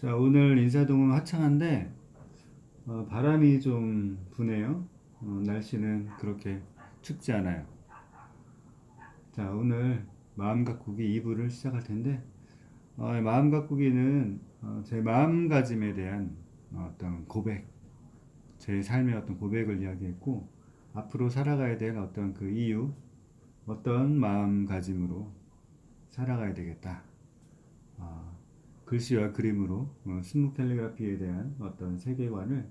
자, 오늘 인사동은 화창한데 어, 바람이 좀 부네요. 어, 날씨는 그렇게 춥지 않아요. 자, 오늘 마음 가꾸기 2부를 시작할 텐데 어, 이 마음 가꾸기는 어, 제 마음가짐에 대한 어떤 고백, 제 삶의 어떤 고백을 이야기했고 앞으로 살아가야 될 어떤 그 이유, 어떤 마음가짐으로 살아가야 되겠다. 아, 글씨와 그림으로 어, 스무 캘리그라피에 대한 어떤 세계관을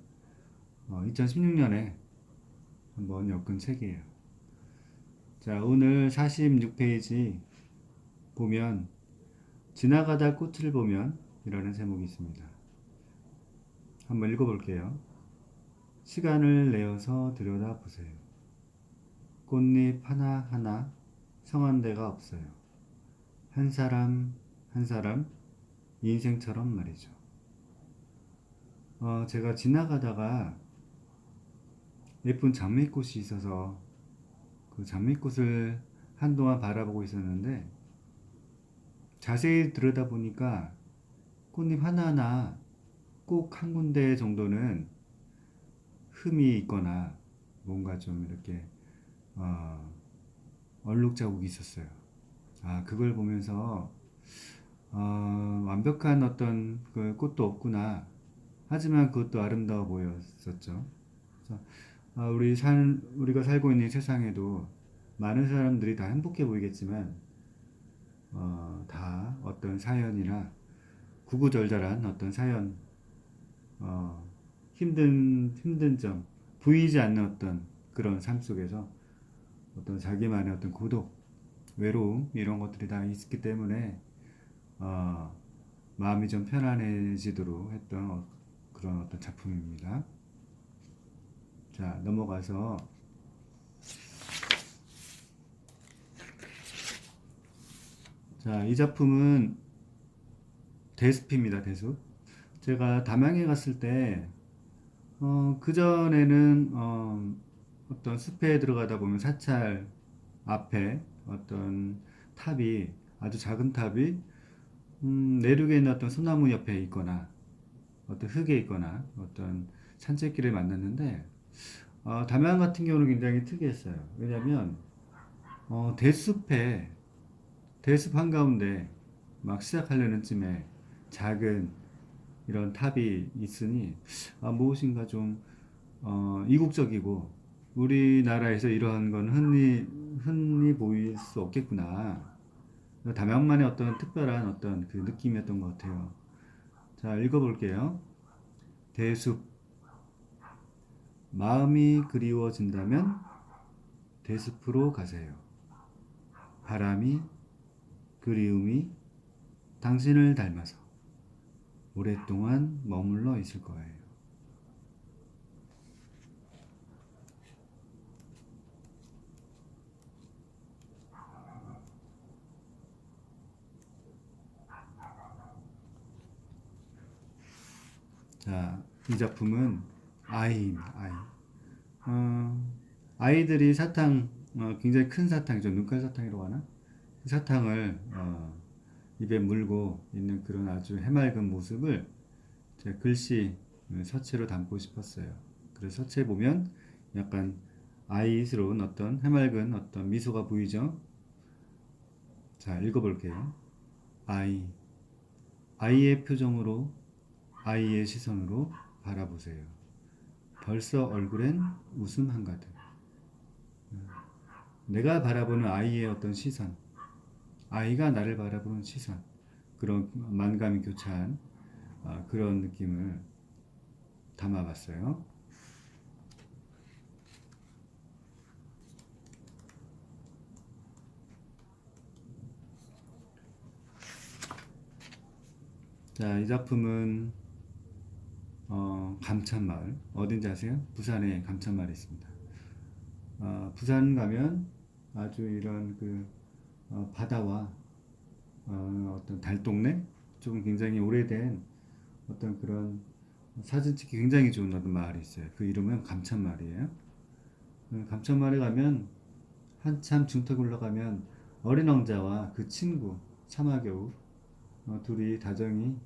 어, 2016년에 한번 엮은 책이에요. 자, 오늘 46페이지 보면 지나가다 꽃을 보면 이라는 제목이 있습니다. 한번 읽어볼게요. 시간을 내어서 들여다보세요. 꽃잎 하나하나 성한 데가 없어요. 한 사람 한 사람 인생처럼 말이죠. 어, 제가 지나가다가 예쁜 장미꽃이 있어서 그 장미꽃을 한동안 바라보고 있었는데 자세히 들여다보니까 꽃잎 하나하나 꼭 한 군데 정도는 흠이 있거나 뭔가 좀 이렇게 어, 얼룩 자국이 있었어요. 아 그걸 보면서 어, 완벽한 어떤 그 꽃도 없구나. 하지만 그것도 아름다워 보였었죠. 아, 우리 살 우리가 살고 있는 이 세상에도 많은 사람들이 다 행복해 보이겠지만 어, 다 어떤 사연이나 구구절절한 어떤 사연, 어, 힘든 힘든 점, 보이지 않는 어떤 그런 삶 속에서 어떤 자기만의 어떤 고독, 외로움 이런 것들이 다 있기 때문에 어, 마음이 좀 편안해지도록 했던 어, 그런 어떤 작품입니다. 자 넘어가서 자, 이 작품은 대숲입니다, 대숲. 제가 담양에 갔을 때, 어, 그 전에는, 어, 어떤 숲에 들어가다 보면 사찰 앞에 어떤 탑이, 아주 작은 탑이, 음, 내륙에 있는 어떤 소나무 옆에 있거나, 어떤 흙에 있거나, 어떤 산책길을 만났는데, 어, 담양 같은 경우는 굉장히 특이했어요. 왜냐면, 어, 대숲에 대숲 한 가운데 막 시작하려는 쯤에 작은 이런 탑이 있으니 아, 무엇인가 좀 어, 이국적이고 우리나라에서 이러한 건 흔히 흔히 보일 수 없겠구나. 담양만의 어떤 특별한 어떤 그 느낌이었던 것 같아요. 자, 읽어볼게요. 대숲. 마음이 그리워진다면 대숲으로 가세요. 바람이 그리움이 당신을 닮아서 오랫동안 머물러 있을 거예요. 자, 이 작품은 아이입니다. 아이. 어, 아이들이 사탕, 어, 굉장히 큰 사탕이죠. 눈깔 사탕이라고 하나? 그 사탕을 어, 입에 물고 있는 그런 아주 해맑은 모습을 제가 글씨 음, 서체로 담고 싶었어요. 그래서 서체 보면 약간 아이스러운 어떤 해맑은 어떤 미소가 보이죠? 자, 읽어볼게요. 아이. 아이의 표정으로, 아이의 시선으로 바라보세요. 벌써 얼굴엔 웃음 한가득. 음, 내가 바라보는 아이의 어떤 시선, 아이가 나를 바라보는 시선, 그런 만감이 교차한 아, 그런 느낌을 담아봤어요. 자, 이 작품은 어, 감천마을 어딘지 아세요? 부산에 감천마을이 있습니다. 어, 부산 가면 아주 이런 그 어, 바다와 어, 떤 달동네 조금 굉장히 오래된 어떤 그런 사진 찍기 굉장히 좋은 어떤 마을이 있어요. 그 이름은 감천마을이에요. 그 감천마을에 가면 한참 중턱 올라가면 어린 왕자와 그 친구 사마교우 어, 둘이 다정히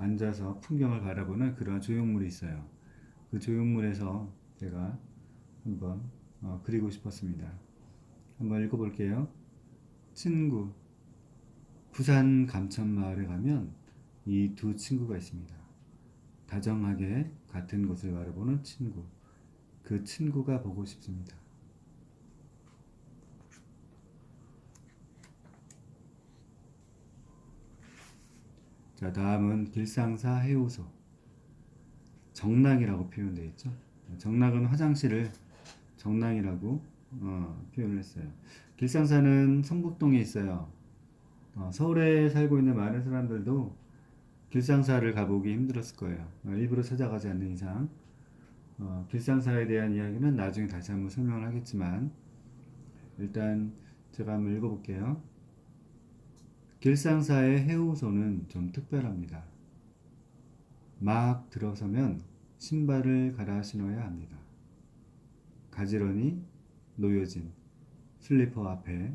앉아서 풍경을 바라보는 그런 조형물이 있어요. 그 조형물에서 제가 한번 어, 그리고 싶었습니다. 한번 읽어볼게요. 친구. 부산 감천마을에 가면 이 두 친구가 있습니다. 다정하게 같은 곳을 바라보는 친구. 그 친구가 보고 싶습니다. 자, 다음은 길상사 해우소. 정락이라고 표현되어 있죠. 정락은 화장실을 정락이라고 어, 표현을 했어요. 길상사는 성북동에 있어요. 어, 서울에 살고 있는 많은 사람들도 길상사를 가보기 힘들었을 거예요. 어, 일부러 찾아가지 않는 이상. 어, 길상사에 대한 이야기는 나중에 다시 한번 설명을 하겠지만, 일단 제가 한번 읽어볼게요. 길상사의 해우소는 좀 특별합니다. 막 들어서면 신발을 갈아 신어야 합니다. 가지런히 놓여진 슬리퍼 앞에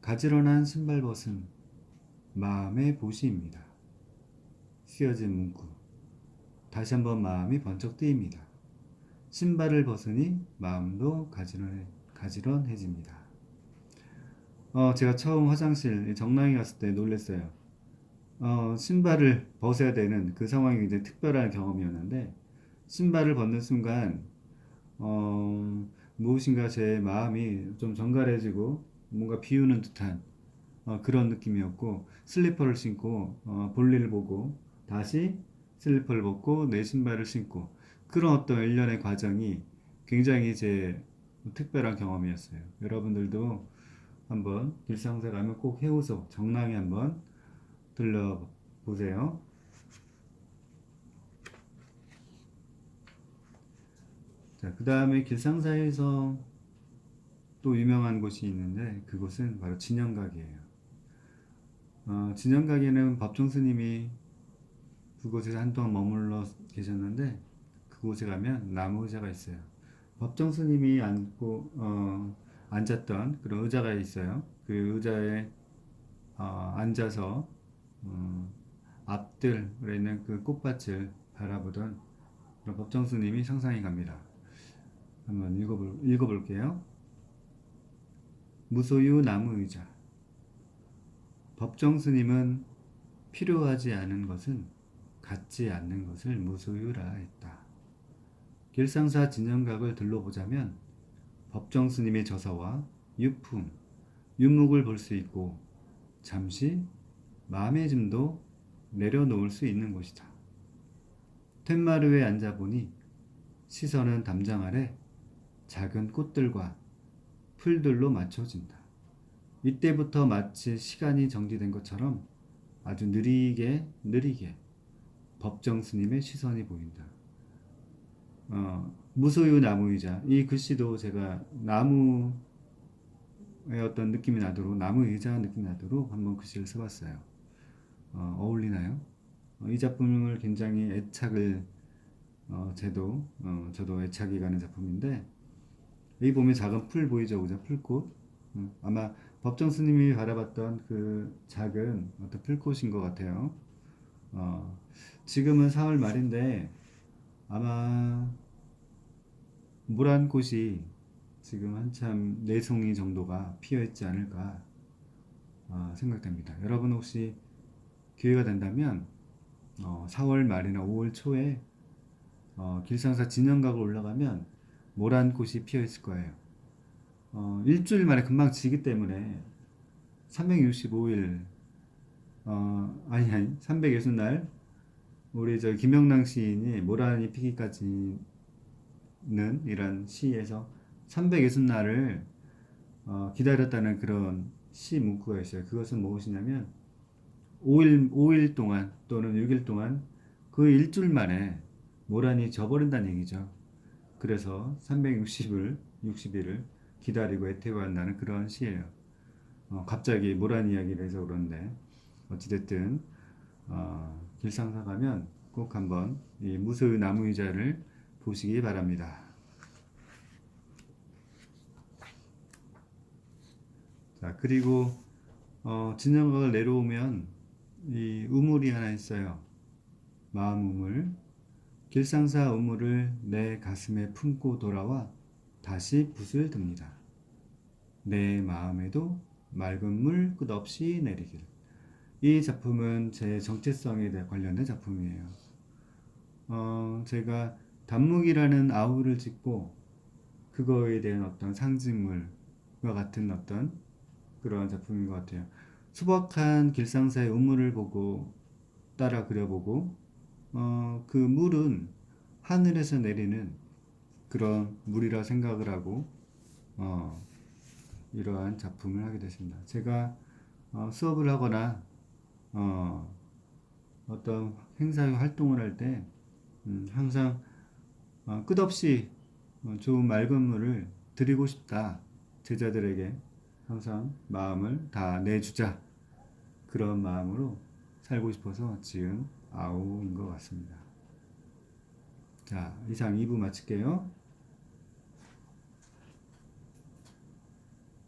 가지런한 신발 벗은 마음의 보시입니다. 쓰여진 문구. 다시 한번 마음이 번쩍 뜨입니다. 신발을 벗으니 마음도 가지런해, 가지런해집니다. 어, 제가 처음 화장실 정랑이 갔을 때 놀랐어요. 어, 신발을 벗어야 되는 그 상황이 굉장히 특별한 경험이었는데, 신발을 벗는 순간, 어, 무엇인가 제 마음이 좀 정갈해지고, 뭔가 비우는 듯한 어, 그런 느낌이었고, 슬리퍼를 신고, 어, 볼일을 보고, 다시 슬리퍼를 벗고, 내 신발을 신고, 그런 어떤 일련의 과정이 굉장히 제 특별한 경험이었어요. 여러분들도 한번 길상사 가면 꼭 해우소 정랑에 한번 들러보세요. 자, 그 다음에 길상사에서 또 유명한 곳이 있는데 그곳은 바로 진영각이에요. 어, 진영각에는 법정 스님이 그곳에서 한동안 머물러 계셨는데 그곳에 가면 나무 의자가 있어요. 법정 스님이 앉고 어, 앉았던 그런 의자가 있어요. 그 의자에 어, 앉아서 어, 앞들에 있는 그 꽃밭을 바라보던 그런 법정 스님이 상상이 갑니다. 한번 읽어볼, 읽어볼게요. 무소유 나무 의자. 법정 스님은 필요하지 않은 것은 갖지 않는 것을 무소유라 했다. 길상사 진영각을 들러보자면 법정 스님의 저서와 유품, 유목을 볼 수 있고 잠시 마음의 짐도 내려놓을 수 있는 곳이다. 텐마루에 앉아보니 시선은 담장 아래 작은 꽃들과 풀들로 맞춰진다. 이때부터 마치 시간이 정지된 것처럼 아주 느리게 느리게 법정 스님의 시선이 보인다. 어, 무소유 나무의자 이 글씨도 제가 나무의 어떤 느낌이 나도록 나무 의자 느낌이 나도록 한번 글씨를 써봤어요. 어, 어울리나요? 어, 이 작품을 굉장히 애착을 어, 제도 어, 저도 애착이 가는 작품인데 여기 보면 작은 풀 보이죠, 그죠? 풀꽃. 음, 아마 법정 스님이 바라봤던 그 작은 어떤 풀꽃인 것 같아요. 어, 지금은 4월 말인데 아마 모란꽃이 지금 한참 네 송이 정도가 피어 있지 않을까 어, 생각됩니다. 여러분 혹시 기회가 된다면 어, 4월 말이나 5월 초에 어, 길상사 진영각을 올라가면 모란 꽃이 피어 있을 거예요. 어, 일주일 만에 금방 지기 때문에 365일 어, 아니 아니 360날 우리 저 김영랑 시인이 모란이 피기까지 는 이런 시에서 360날을 어, 기다렸다는 그런 시 문구가 있어요. 그것은 무엇이냐면 5일 5일 동안 또는 6일 동안 그 일주일 만에 모란이 져버린다는 얘기죠. 그래서 360을 60일을 기다리고 애태워한다는 그런 시예요. 어, 갑자기 모란 이야기를 해서 그런데 어찌됐든 어, 길상사 가면 꼭 한번 이 무소유 나무 의자를 보시기 바랍니다. 자 그리고 어, 진영각을 내려오면 이 우물이 하나 있어요. 마음 우물. 길상사 우물을 내 가슴에 품고 돌아와 다시 붓을 듭니다. 내 마음에도 맑은 물 끝없이 내리길. 이 작품은 제 정체성에 관련된 작품이에요. 어, 제가 단묵이라는 아우를 짓고 그거에 대한 어떤 상징물과 같은 어떤 그런 작품인 것 같아요. 수박한 길상사의 우물을 보고 따라 그려보고 어, 그 물은 하늘에서 내리는 그런 물이라 생각을 하고 어, 이러한 작품을 하게 됐습니다. 제가 어, 수업을 하거나 어, 어떤 행사에 활동을 할때 음, 항상 어, 끝없이 어, 좋은 맑은 물을 드리고 싶다. 제자들에게 항상 마음을 다 내주자. 그런 마음으로 살고 싶어서 지은 아우인 것 같습니다. 자, 이상 2부 마칠게요.